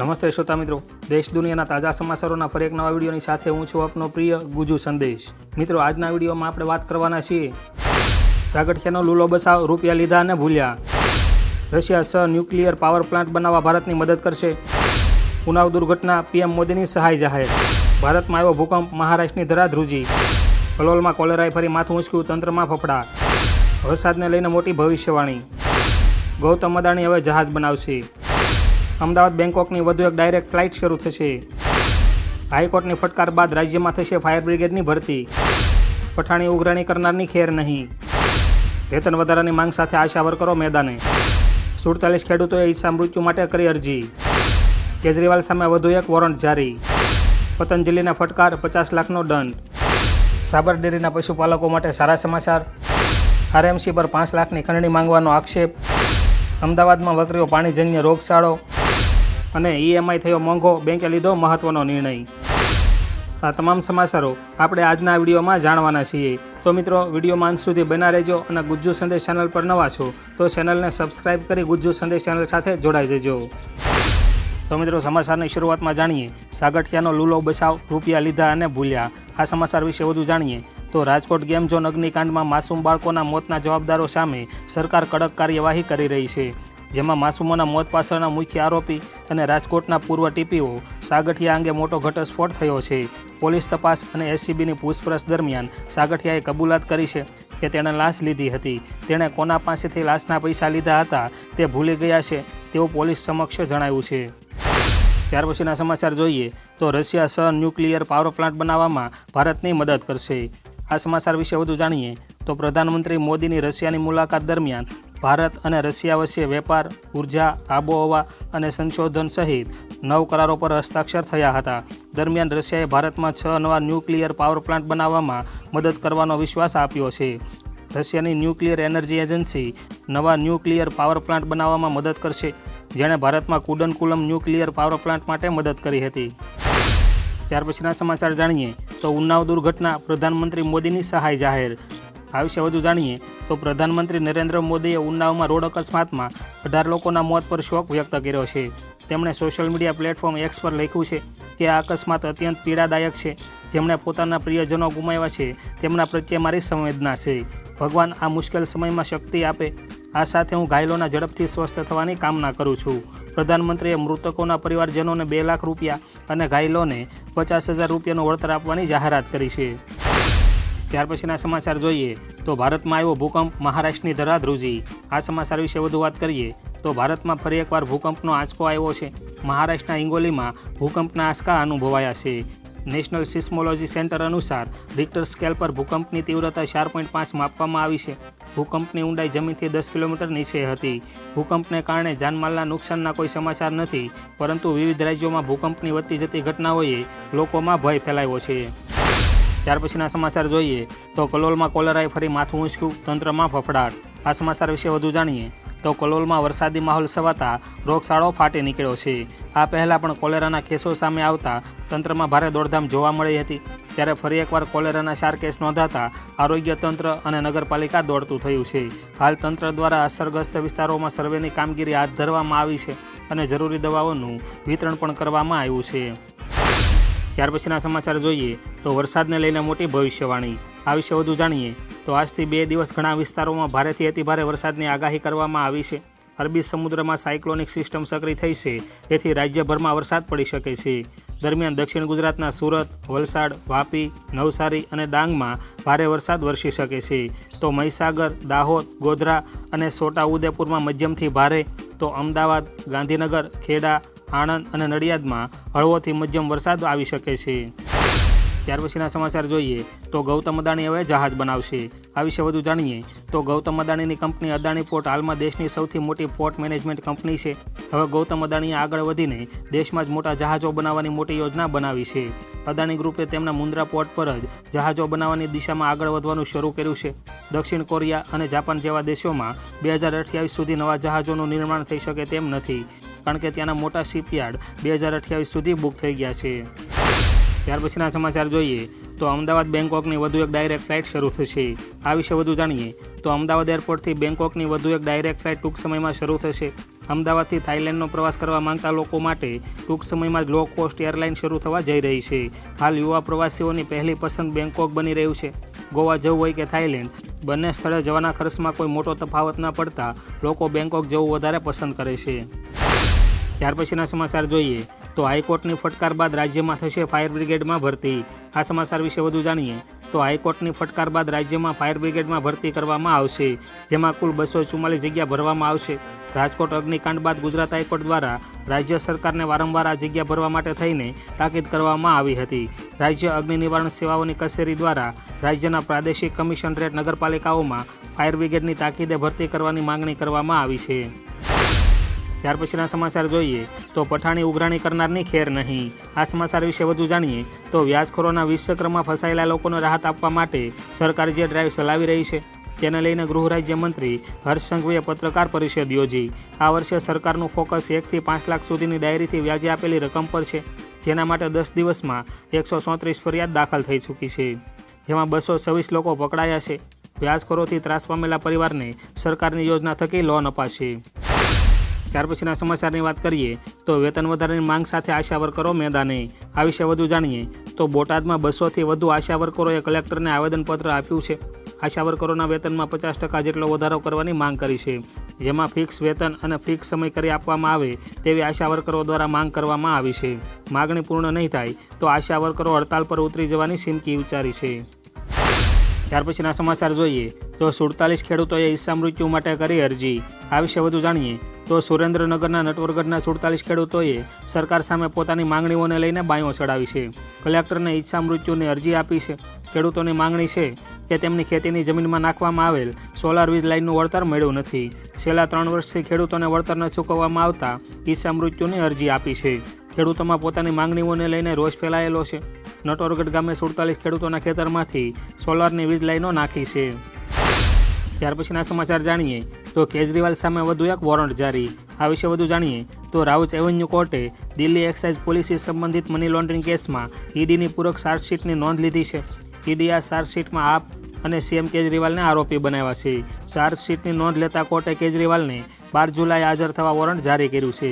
નમસ્તે શ્રોતા મિત્રો. દેશ દુનિયાના તાજા સમાચારોના ફરી એક નવા વિડીયોની સાથે હું છું આપનો પ્રિય ગુજુ સંદેશ. મિત્રો, આજના વિડીયોમાં આપણે વાત કરવાના છીએ. સાગઠિયાનો લૂલો બસાવ રૂપિયા લીધા અને ભૂલ્યા. રશિયા સ ન્યુક્લિયર પાવર પ્લાન્ટ બનાવવા ભારતની મદદ કરશે. ઉનાવ દુર્ઘટના, પીએમ મોદીની સહાય જાહેર. ભારતમાં આવ્યો ભૂકંપ, મહારાષ્ટ્રની ધરા ધ્રુજી કલોલમાં કોલેરાએ ફરી માથું ઉંચક્યું તંત્રમાં ફફડા. વરસાદને લઈને મોટી ભવિષ્યવાણી. ગૌતમ અદાણી હવે જહાજ બનાવશે. અમદાવાદ બેંકોકની વધુ એક ડાયરેક્ટ ફ્લાઇટ શરૂ થશે. હાઈકોર્ટની ફટકાર બાદ રાજ્યમાં થશે ફાયર બ્રિગેડની ભરતી. પઠાણી ઉઘરાણી કરનારની ખેર નહીં. વેતન વધારાની માંગ સાથે આશા વર્કરો મેદાને. સુડતાલીસ ખેડૂતોએ ઈસા મૃત્યુ માટે કરી અરજી. કેજરીવાલ સામે વધુ એક વોરંટ જારી. પતંજલિના ફટકાર પચાસ લાખનો દંડ. સાબર ડેરીના પશુપાલકો માટે સારા સમાચાર. આરએમસી પર પાંચ લાખની ખંડણી માંગવાનો આક્ષેપ. અમદાવાદમાં વકર્યો પાણીજન્ય રોગચાળો. અને ઈએમઆઈ થયો મોંઘો બેંકે લીધો મહત્વનો નિર્ણય. આ તમામ સમાચારો આપણે આજના વિડીયોમાં જાણવાના છીએ. તો મિત્રો વિડીયોમાં અંત સુધી બના રહેજો અને ગુજ્જુ સંદેશ ચેનલ પર નવા છો, તો ચેનલને સબસ્ક્રાઇબ કરી ગુજ્જુ સંદેશ ચેનલ સાથે જોડાઈ જજો. તો મિત્રો, સમાચારની શરૂઆતમાં જાણીએ. સાગઠિયાનો લૂલો બચાવ, રૂપિયા લીધા અને ભૂલ્યા. આ સમાચાર વિશે વધુ જાણીએ. તો રાજકોટ ગેમ ઝોન અગ્નિકાંડમાં માસૂમ બાળકોના મોતના જવાબદારો સામે સરકાર કડક કાર્યવાહી કરી રહી છે. જેમાં માસુમોના મોત પાછળના મુખ્ય આરોપી અને રાજકોટના પૂર્વ ટીપીઓ સાગઠિયા અંગે મોટો ઘટસ્ફોટ થયો છે. પોલીસ તપાસ અને એસસીબીની પૂછપરછ દરમિયાન સાગઠિયાએ કબૂલાત કરી છે કે તેણે લાશ લીધી હતી. તેણે કોના પાસેથી લાશના પૈસા લીધા હતા તે ભૂલી ગયા છે તેવું પોલીસ સમક્ષ જણાવ્યું છે. ત્યાર પછીના સમાચાર જોઈએ તો રશિયા સહ ન્યુક્લિયર પાવર પ્લાન્ટ બનાવવામાં ભારતની મદદ કરશે. આ સમાચાર વિશે વધુ જાણીએ તો પ્રધાનમંત્રી મોદીની રશિયાની મુલાકાત દરમિયાન ભારત અને રશિયા વચ્ચે વેપાર, ઊર્જા, આબોહવા અને સંશોધન સહિત નવ કરારો પર હસ્તાક્ષર થયા હતા. દરમિયાન રશિયાએ ભારતમાં છ નવા ન્યુક્લિયર પાવર પ્લાન્ટ બનાવવામાં મદદ કરવાનો વિશ્વાસ આપ્યો છે. રશિયાની ન્યુક્લિયર એનર્જી એજન્સી નવા ન્યુક્લિયર પાવર પ્લાન્ટ બનાવવામાં મદદ કરશે, જેણે ભારતમાં કુડનકુલમ ન્યુક્લિયર પાવર પ્લાન્ટ માટે મદદ કરી હતી. ત્યાર પછીના સમાચાર જાણીએ તો ઉન્નાવ દુર્ઘટના પ્રધાનમંત્રી મોદીની સહાય જાહેર. આ વિશે વધુ જાણીએ તો પ્રધાનમંત્રી નરેન્દ્ર મોદીએ ઉન્નાવમાં રોડ અકસ્માતમાં અઢાર લોકોના મોત પર શોક વ્યક્ત કર્યો છે. તેમણે સોશિયલ મીડિયા પ્લેટફોર્મ એક્સ પર લખ્યું છે કે આ અકસ્માત અત્યંત પીડાદાયક છે. જેમણે પોતાના પ્રિયજનો ગુમાવ્યા છે, તેમના પ્રત્યે મારી સંવેદના છે. ભગવાન આ મુશ્કેલ સમયમાં શક્તિ આપે, આ સાથે હું ઘાયલોના ઝડપથી સ્વસ્થ થવાની કામના કરું છું. પ્રધાનમંત્રીએ મૃતકોના પરિવારજનોને બે લાખ રૂપિયા અને ઘાયલોને પચાસ હજાર રૂપિયાનું વળતર આપવાની જાહેરાત કરી છે. ત્યાર પછીના સમાચાર જોઈએ તો ભારતમાં આવ્યો ભૂકંપ મહારાષ્ટ્રની ધરાધ્રુજી આ સમાચાર વિશે વધુ વાત કરીએ તો ભારતમાં ફરી એકવાર ભૂકંપનો આંચકો આવ્યો છે. મહારાષ્ટ્રના હિંગોલીમાં ભૂકંપના આંચકા અનુભવાયા છે. નેશનલ સિસ્મોલોજી સેન્ટર અનુસાર રિક્ટર સ્કેલ પર ભૂકંપની તીવ્રતા ચાર પોઈન્ટ પાંચ માપવામાં આવી છે. ભૂકંપની ઊંડાઈ જમીનથી દસ કિલોમીટર નીચે હતી. ભૂકંપને કારણે જાનમાલના નુકસાનના કોઈ સમાચાર નથી, પરંતુ વિવિધ રાજ્યોમાં ભૂકંપની વધતી જતી ઘટનાઓએ લોકોમાં ભય ફેલાયો છે. ત્યાર પછીના સમાચાર જોઈએ તો કલોલમાં કોલેરાએ ફરી માથું ઊંચક્યું, તંત્રમાં ફફડાટ. આ સમાચાર વિશે વધુ જાણીએ તો કલોલમાં વરસાદી માહોલ સવાતા રોગચાળો ફાટી નીકળ્યો છે. આ પહેલાં પણ કોલેરાના કેસો સામે આવતા તંત્રમાં ભારે દોડધામ જોવા મળી હતી. ત્યારે ફરી એકવાર કોલેરાના ચાર કેસ નોંધાતા આરોગ્ય તંત્ર અને નગરપાલિકા દોડતું થયું છે. હાલ તંત્ર દ્વારા અસરગ્રસ્ત વિસ્તારોમાં સર્વેની કામગીરી હાથ ધરવામાં આવી છે અને જરૂરી દવાઓનું વિતરણ પણ કરવામાં આવ્યું છે. ત્યાર પછીના સમાચાર જોઈએ તો વરસાદને લઈને મોટી ભવિષ્યવાણી. આ વિશે વધુ જાણીએ તો આજથી બે દિવસ ઘણા વિસ્તારોમાં ભારેથી અતિભારે વરસાદની આગાહી કરવામાં આવી છે. અરબી સમુદ્રમાં સાયક્લોનિક સિસ્ટમ સક્રિય થઈ છે તેથી રાજ્યભરમાં વરસાદ પડી શકે છે. દરમિયાન દક્ષિણ ગુજરાતના સુરત, વલસાડ, વાપી, નવસારી અને ડાંગમાં ભારે વરસાદ વરસી શકે છે. તો મહીસાગર, દાહોદ, ગોધરા અને છોટા ઉદેપુરમાં મધ્યમથી ભારે તો અમદાવાદ, ગાંધીનગર, ખેડા આણંદ અને નડિયાદમાં હળવોથી મધ્યમ વરસાદ આવી શકે છે. ત્યાર પછીના સમાચાર જોઈએ તો ગૌતમ અદાણી હવે જહાજ બનાવશે. આ વિશે વધુ જાણીએ તો ગૌતમ અદાણીની કંપની અદાણી પોર્ટ હાલમાં દેશની સૌથી મોટી પોર્ટ મેનેજમેન્ટ કંપની છે. હવે ગૌતમ અદાણીએ આગળ વધીને દેશમાં જ મોટા જહાજો બનાવવાની મોટી યોજના બનાવી છે. અદાણી ગ્રુપે તેમના મુન્દ્રા પોર્ટ પર જ જહાજો બનાવવાની દિશામાં આગળ વધવાનું શરૂ કર્યું છે. દક્ષિણ કોરિયા અને જાપાન જેવા દેશોમાં બે હજાર અઠ્યાવીસ સુધી નવા જહાજોનું નિર્માણ થઈ શકે તેમ નથી. કારણ કે ત્યાંના મોટા શિપયાર્ડ બે હજાર અઠ્યાવીસ સુધી બુક થઈ ગયા છે. ત્યાર પછીના સમાચાર જોઈએ તો અમદાવાદ બેંકોકની વધુ એક ડાયરેક્ટ ફ્લાઇટ શરૂ થશે. આ વિશે વધુ જાણીએ તો અમદાવાદ એરપોર્ટથી બેંકોકની વધુ એક ડાયરેક્ટ ફ્લાઇટ ટૂંક સમયમાં શરૂ થશે. અમદાવાદથી થાઇલેન્ડનો પ્રવાસ કરવા માંગતા લોકો માટે ટૂંક સમયમાં જ લો કોસ્ટ એરલાઇન શરૂ થવા જઈ રહી છે. હાલ યુવા પ્રવાસીઓની પહેલી પસંદ બેંકોક બની રહ્યું છે. ગોવા જવું હોય કે થાઇલેન્ડ, બંને સ્થળે જવાના ખર્ચમાં કોઈ મોટો તફાવત ન પડતા લોકો બેંકોક જવું વધારે પસંદ કરે છે. ત્યાર પછીના સમાચાર જોઈએ તો હાઈકોર્ટની ફટકાર બાદ રાજ્યમાં થશે ફાયર બ્રિગેડમાં ભરતી. આ સમાચાર વિશે વધુ જાણીએ તો હાઈકોર્ટની ફટકાર બાદ રાજ્યમાં ફાયર બ્રિગેડમાં ભરતી કરવામાં આવશે, જેમાં કુલ બસો ચુમ્માલીસ જગ્યા ભરવામાં આવશે. રાજકોટ અગ્નિકાંડ બાદ ગુજરાત હાઈકોર્ટ દ્વારા રાજ્ય સરકારને વારંવાર આ જગ્યા ભરવા માટે થઈને તાકીદ કરવામાં આવી હતી. રાજ્ય અગ્નિ નિવારણ સેવાઓની કચેરી દ્વારા રાજ્યના પ્રાદેશિક કમિશનરેટ નગરપાલિકાઓમાં ફાયર બ્રિગેડની તાકીદે ભરતી કરવાની માંગણી કરવામાં આવી છે. ત્યાર પછીના સમાચાર જોઈએ તો પઠાણી ઉઘરાણી કરનારની ખેર નહીં. આ સમાચાર વિશે વધુ જાણીએ તો વ્યાજખોરોના વિશ્વક્રમમાં ફસાયેલા લોકોને રાહત આપવા માટે સરકાર જે ડ્રાઈવ ચલાવી રહી છે, તેને લઈને ગૃહ રાજ્યમંત્રી હર્ષ પત્રકાર પરિષદ યોજી. આ વર્ષે સરકારનું ફોકસ એકથી પાંચ લાખ સુધીની ડાયરીથી વ્યાજે આપેલી રકમ પર છે, જેના માટે દસ દિવસમાં એકસો ચોત્રીસ ફરિયાદ દાખલ થઈ ચૂકી છે. જેમાં બસો છવ્વીસ લોકો પકડાયા છે. વ્યાજખોરોથી ત્રાસ પામેલા પરિવારને સરકારની યોજના થકી લોન અપાશે. ત્યાર પછીના સમાચારની વાત કરીએ તો વેતન વધારાની માંગ સાથે આશા વર્કરો મેદાને. આ વિશે વધુ જાણીએ તો બોટાદમાં બસોથી વધુ આશા વર્કરોએ કલેક્ટરને આવેદનપત્ર આપ્યું છે. આશા વર્કરોના વેતનમાં પચાસ ટકા જેટલો વધારો કરવાની માંગ કરી છે. જેમાં ફિક્સ વેતન અને ફિક્સ સમય કરી આપવામાં આવે તેવી આશા વર્કરો દ્વારા માંગ કરવામાં આવી છે. માગણી પૂર્ણ નહીં થાય તો આશા વર્કરો હડતાલ પર ઉતરી જવાની સિમકી ઉચ્ચારી છે. ત્યાર પછીના સમાચાર જોઈએ તો સુડતાલીસ ખેડૂતોએ ઈસા મૃત્યુ માટે કરી અરજી. આ વિશે વધુ જાણીએ તો સુરેન્દ્રનગરના નટવરગઢના સુડતાલીસ ખેડૂતોએ સરકાર સામે પોતાની માંગણીઓને લઈને બાયો ચડાવી છે. કલેક્ટરને ઈચ્છા મૃત્યુની અરજી આપી છે. ખેડૂતોની માંગણી છે કે તેમની ખેતીની જમીનમાં નાખવામાં આવેલ સોલાર વીજ લાઇનનું વળતર મળ્યું નથી. છેલ્લા ત્રણ વર્ષથી ખેડૂતોને વળતર ન ચૂકવવામાં આવતા ઈચ્છા મૃત્યુની અરજી આપી છે. ખેડૂતોમાં પોતાની માંગણીઓને લઈને રોષ ફેલાયેલો છે. નટોરગઢ ગામે સુડતાલીસ ખેડૂતોના ખેતરમાંથી સોલારની વીજ લાઇનો નાખી છે. ત્યાર પછીના સમાચાર જાણીએ તો કેજરીવાલ સામે વધુ એક વોરંટ જારી. આ વિશે વધુ જાણીએ તો રાઉચ એવન્યુ કોર્ટે દિલ્હી એક્સાઇઝ પોલિસી સંબંધિત મની લોન્ડરિંગ કેસમાં ઈડીની પૂરક ચાર્જશીટની નોંધ લીધી છે. ઈડી આ ચાર્જશીટમાં આપ અને સીએમ કેજરીવાલને આરોપી બનાવ્યા છે. ચાર્જશીટની નોંધ લેતા કોર્ટે કેજરીવાલને બાર જુલાઈ હાજર થવા વોરંટ જારી કર્યું છે.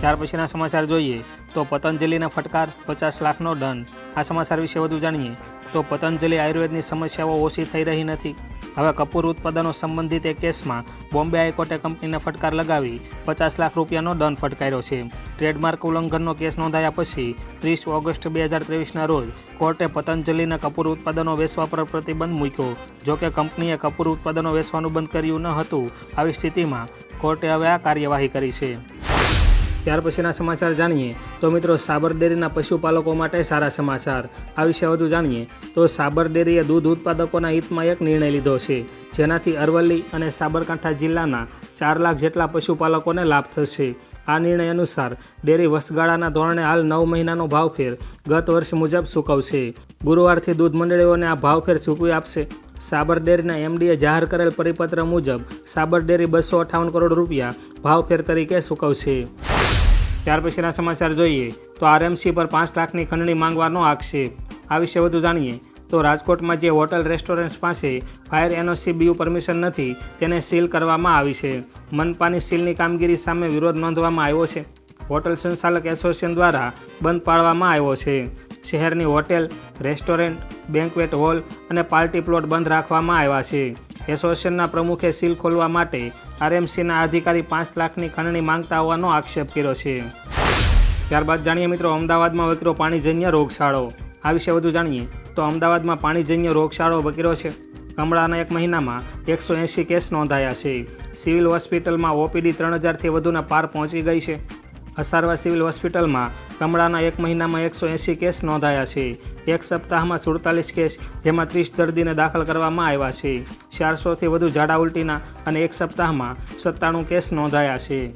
ત્યાર પછીના સમાચાર જોઈએ તો પતંજલિને ફટકાર, પચાસ લાખનો દંડ. આ સમાચાર વિશે વધુ જાણીએ. તો પતંજલિ આયુર્વેદની સમસ્યાઓ ઓછી થઈ રહી નથી. હવે કપૂર ઉત્પાદનો સંબંધિત એક કેસમાં બોમ્બે હાઈકોર્ટે કંપનીને ફટકાર લગાવી પચાસ લાખ રૂપિયાનો દંડ ફટકાર્યો છે. ટ્રેડમાર્ક ઉલ્લંઘનનો કેસ નોંધાયા પછી ત્રીસ ઓગસ્ટ બે હજાર ત્રેવીસના રોજ કોર્ટે પતંજલિના કપૂર ઉત્પાદનો વેચવા પર પ્રતિબંધ મૂક્યો. જોકે કંપનીએ કપૂર ઉત્પાદનો વેચવાનું બંધ કર્યું ન હતું. આવી સ્થિતિમાં કોર્ટે હવે આ કાર્યવાહી કરી છે. ત્યાર પછીના સમાચાર જાણીએ. તો મિત્રો, સાબર ડેરીના પશુપાલકો માટે સારા સમાચાર. આ વિશે વધુ જાણીએ. તો સાબર ડેરીએ દૂધ ઉત્પાદકોના હિતમાં એક નિર્ણય લીધો છે, જેનાથી અરવલ્લી અને સાબરકાંઠા જિલ્લાના ચાર લાખ જેટલા પશુપાલકોને લાભ થશે. આ નિર્ણય અનુસાર, ડેરી વસગાળાના ધોરણે હાલ નવ મહિનાનો ભાવફેર ગત વર્ષ મુજબ ચૂકવશે ગુરુવારથી દૂધ મંડળીઓને આ ભાવફેર ચૂકવી આપશે. સાબર ડેરીના એમડીએ જાહેર કરેલ પરિપત્ર મુજબ, સાબર ડેરી બસો અઠાવન કરોડ રૂપિયા ભાવફેર તરીકે ચૂકવશે ત્યાર પછીના સમાચાર જોઈએ તો આરએમસી પર પાંચ લાખની ખંડણી માંગવાનો આક્ષેપ. આ વિશે વધુ જાણીએ તો રાજકોટમાં જે હોટલ રેસ્ટોરન્ટ્સ પાસે ફાયર એનઓસી બીયુ પરમિશન નથી તેને સીલ કરવામાં આવી છે. મનપાની સીલની કામગીરી સામે વિરોધ નોંધવામાં આવ્યો છે. હોટલ સંચાલક એસોસિએશન દ્વારા બંધ પાડવામાં આવ્યો છે. શહેરની હોટેલ, રેસ્ટોરન્ટ, બેન્કવેટ હોલ અને પાર્ટી પ્લોટ બંધ રાખવામાં આવ્યા છે. એસોસિએશનના પ્રમુખે સીલ ખોલવા માટે આરએમસીના અધિકારી પાંચ લાખની ખંડણી માંગતા હોવાનો આક્ષેપ કર્યો છે. ત્યારબાદ જાણીએ મિત્રો, અમદાવાદમાં વકરો પાણીજન્ય રોગશાળો. આ વિશે વધુ જાણીએ તો અમદાવાદમાં પાણીજન્ય રોગશાળો વકર્યો છે. કમળાના એક મહિનામાં એકસો એંસી કેસ નોંધાયા છે. સિવિલ હોસ્પિટલમાં ઓપીડી ત્રણ હજારથી વધુના પાર પહોંચી ગઈ છે. અસારવા સિવિલ હોસ્પિટલમાં કમળાના એક મહિનામાં એકસો એંસી કેસ નોંધાયા છે. એક સપ્તાહમાં સુડતાલીસ કેસ, જેમાં ત્રીસ દર્દીને દાખલ કરવામાં આવ્યા છે. ચારસોથી વધુ ઝાડા ઉલટીના અને એક સપ્તાહમાં સત્તાણું કેસ નોંધાયા છે.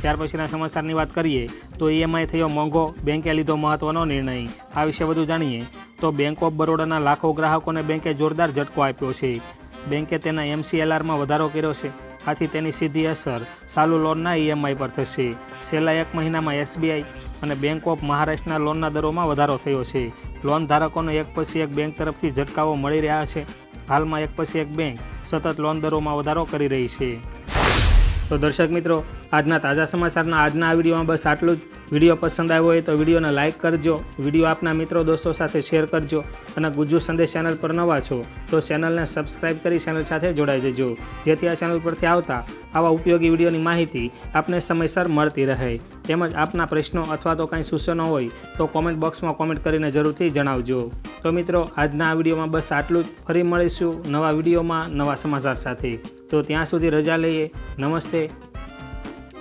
ત્યાર પછીના સમાચારની વાત કરીએ, તો ઈએમઆઈ થયો મોંઘો, બેંકે લીધો મહત્વનો નિર્ણય. આ વિશે વધુ જાણીએ, તો બેંક ઓફ બરોડાના લાખો ગ્રાહકોને બેંકે જોરદાર ઝટકો આપ્યો છે. બેંકે તેના એમસીએલઆરમાં વધારો કર્યો છે. આથી તેની સીધી અસર ચાલુ લોનના ઈએમઆઈ પર થશે. છેલ્લા એક મહિનામાં એસબીઆઈ અને બેંક ઓફ મહારાષ્ટ્રના લોનના દરોમાં વધારો થયો છે. લોન ધારકોને એક પછી એક બેંક તરફથી ઝટકાઓ મળી રહ્યા છે. હાલમાં એક પછી એક બેંક સતત લોન દરોમાં વધારો કરી રહી છે. તો દર્શક મિત્રો, આજના તાજા સમાચારના આજના આ વિડીયોમાં બસ આટલું જ. વીડિયો પસંદ આવ્યો હોય તો વિડીયોને લાઇક કરજો, વીડિયો આપના મિત્રો દોસ્તો સાથે શેર કરજો અને ગુજ્જુ સંદેશ ચેનલ પર નવા છો તો ચેનલને સબસ્ક્રાઇબ કરી ચેનલ સાથે જોડાઈ જજો. જેથી આ ચેનલ પરથી આવતા આવા ઉપયોગી વિડીયોની માહિતી આપને સમયસર મળતી રહે. તેમજ આપના પ્રશ્નો અથવા તો કાંઈ સૂચનો હોય તો કોમેન્ટ બોક્સમાં કોમેન્ટ કરીને જરૂરથી જણાવજો. તો મિત્રો, આજના આ વિડીયોમાં બસ આટલું જ. ફરી મળીશું નવા વિડીયોમાં નવા સમાચાર સાથે. તો ત્યાં સુધી રજા લઈએ. નમસ્તે.